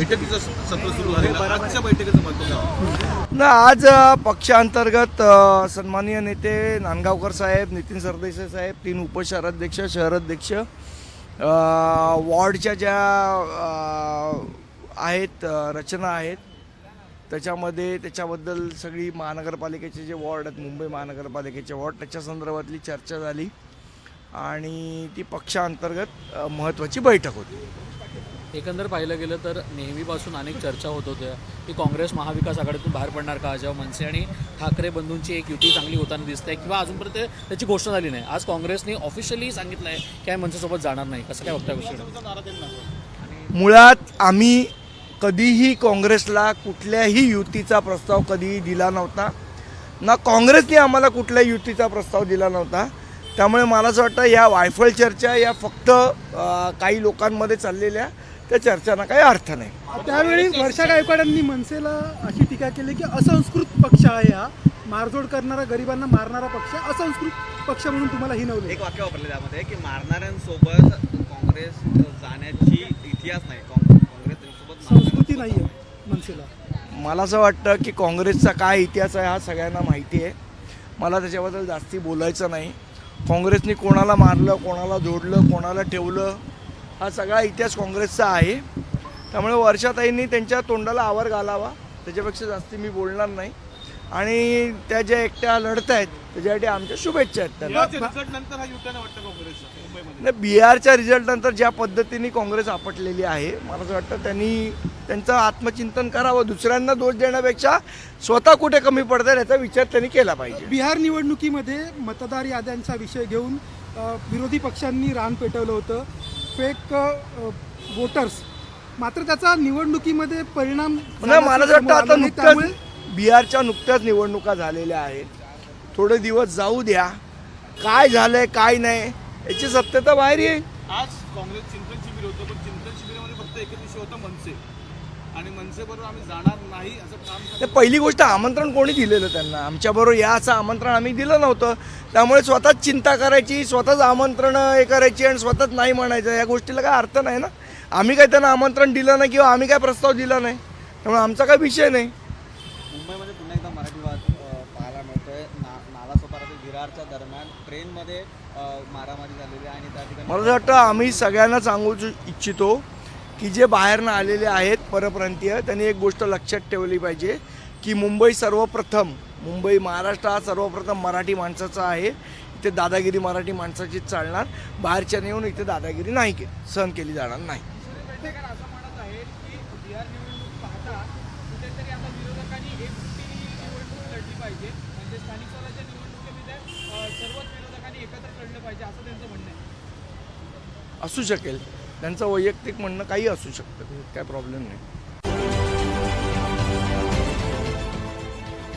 बैठकीचं सत्र सुरू झालेलं आहे. आजच्या बैठकीचं महत्त्व काय? ना आज पक्षांतर्गत सन्माननीय नेते नांदगावकर साहेब नितीन सरदेसाई साहेब तीन उपशहराध्यक्ष शहराध्यक्ष वॉर्डच्या ज्या आहेत रचना आहेत त्याच्यामध्ये त्याच्याबद्दल सगळी महानगरपालिकेचे जे वॉर्ड आहेत मुंबई महानगरपालिकेचे वॉर्ड त्याच्या संदर्भातली चर्चा झाली आणि ती पक्षांतर्गत महत्त्वाची बैठक होती एकंदर पाहिलं गेलं तर नेहमीपासून अनेक चर्चा होत होत्या की काँग्रेस महाविकास आघाडीतून बाहेर पडणार का? जेव्हा मनसे आणि ठाकरे बंधूंची एक युती चांगली होताना दिसते किंवा अजूनपर्यंत त्याची घोषणा झाली नाही. आज काँग्रेसने ऑफिशियली सांगितलं आहे की आम्ही मनसेसोबत जाणार नाही. कसं काय बघताय गोष्टी मुळात आम्ही कधीही काँग्रेसला कुठल्याही युतीचा प्रस्ताव कधीही दिला नव्हता. ना काँग्रेसने आम्हाला कुठल्याही युतीचा प्रस्ताव दिला नव्हता. त्यामुळे मला असं वाटतं या वायफळ चर्चा या फक्त काही लोकांमध्ये चाललेल्या त्या चर्चांना काही अर्थ नाही. त्यावेळी वर्षा गायकवाडांनी मनसेला अशी टीका केली की असंस्कृत पक्ष आहे हा. मारझोड करणारा गरिबांना मारणारा पक्ष असंस्कृत पक्ष म्हणून तुम्हाला हिनवले एक वाक्य वापरले त्यामध्ये की मारणाऱ्यांसोबत काँग्रेस जाण्याची इतिहास नाही. काँग्रेस काँग्रेससोबत संस्कृती नाही आहे मनसेला. मला असं वाटतं की काँग्रेसचा काय इतिहास आहे हा सगळ्यांना माहिती आहे. मला त्याच्याबद्दल जास्ती बोलायचं नाही. काँग्रेसने कोणाला मारलं कोणाला जोडलं कोणाला ठेवलं हा सगळा इतिहास काँग्रेसचा आहे. त्यामुळे वर्षाताईंनी त्यांच्या तोंडाला आवर घालावा. त्याच्यापेक्षा जास्ती मी बोलणार नाही. आणि त्या ज्या एकट्या लढत आहेत त्याच्यासाठी आमच्या शुभेच्छा आहेत त्यांना. बिहारच्या result नंतर हा युटर्न वाटतं काँग्रेसचा मुंबईमध्ये. नाही बिहारच्या रिझल्टनंतर ज्या पद्धतीने काँग्रेस आपटलेली आहे मला असं वाटतं त्यांनी त्यांचं आत्मचिंतन करावं. दुसऱ्यांना दोष देण्यापेक्षा स्वतः कुठे कमी पडतात याचा विचार त्यांनी केला पाहिजे. बिहार निवडणुकीमध्ये मतदार याद्यांचा विषय घेऊन विरोधी पक्षांनी रान पेटवलं होतं. फेक वोटर्स मात्र त्याचा निवडणुकीमध्ये परिणाम नाही मला असं वाटतं आता नुकत्याच बिहारच्या नुकत्याच निवडणुका झालेल्या आहेत. थोडे दिवस जाऊ द्या. काय झालंय काय नाही याची सत्यता बाहेर येईल. आज काँग्रेस चिंतन शिबिर होतं पण चिंतन शिबिरामध्ये फक्त एकच विषय होता मनसे. आणि मनसे बरोबर आम्ही जाणार नाही असं तर पहिली गोष्ट आमंत्रण कोणी दिलेलं त्यांना? आमच्याबरोबर या असं आमंत्रण आम्ही दिलं नव्हतं. त्यामुळे स्वतःच चिंता करायची स्वतःच आमंत्रण हे करायची आणि स्वतःच नाही म्हणायचं. या गोष्टीला काय अर्थ नाही ना? आम्ही काय त्यांना आमंत्रण दिलं नाही किंवा आम्ही काय प्रस्ताव दिला नाही? त्यामुळे आमचा काय विषय नाही. मुंबईमध्ये पुन्हा एकदा मराठीवाद अ, पाहायला मिळतोय. नालासोपारा ते विरारच्या दरम्यान ट्रेनमध्ये मारामारी झालेली आणि त्या ठिकाणी मला असं वाटतं आम्ही सगळ्यांना सांगू इच्छितो की जे बाहेरनं आलेले आहेत परप्रांतीय त्यांनी एक गोष्ट लक्षात ठेवली पाहिजे की मुंबई सर्वप्रथम मुंबई महाराष्ट्र हा सर्वप्रथम मराठी माणसाचा आहे. इथे दादागिरी मराठी माणसाचीच चालणार. बाहेरच्या येऊन इथे दादागिरी नाही के सहन केली जाणार नाही. असं म्हणजे असं शकेल. त्यांचं वैयक्तिक म्हणणं काही असू शकतं. काय प्रॉब्लेम नाही.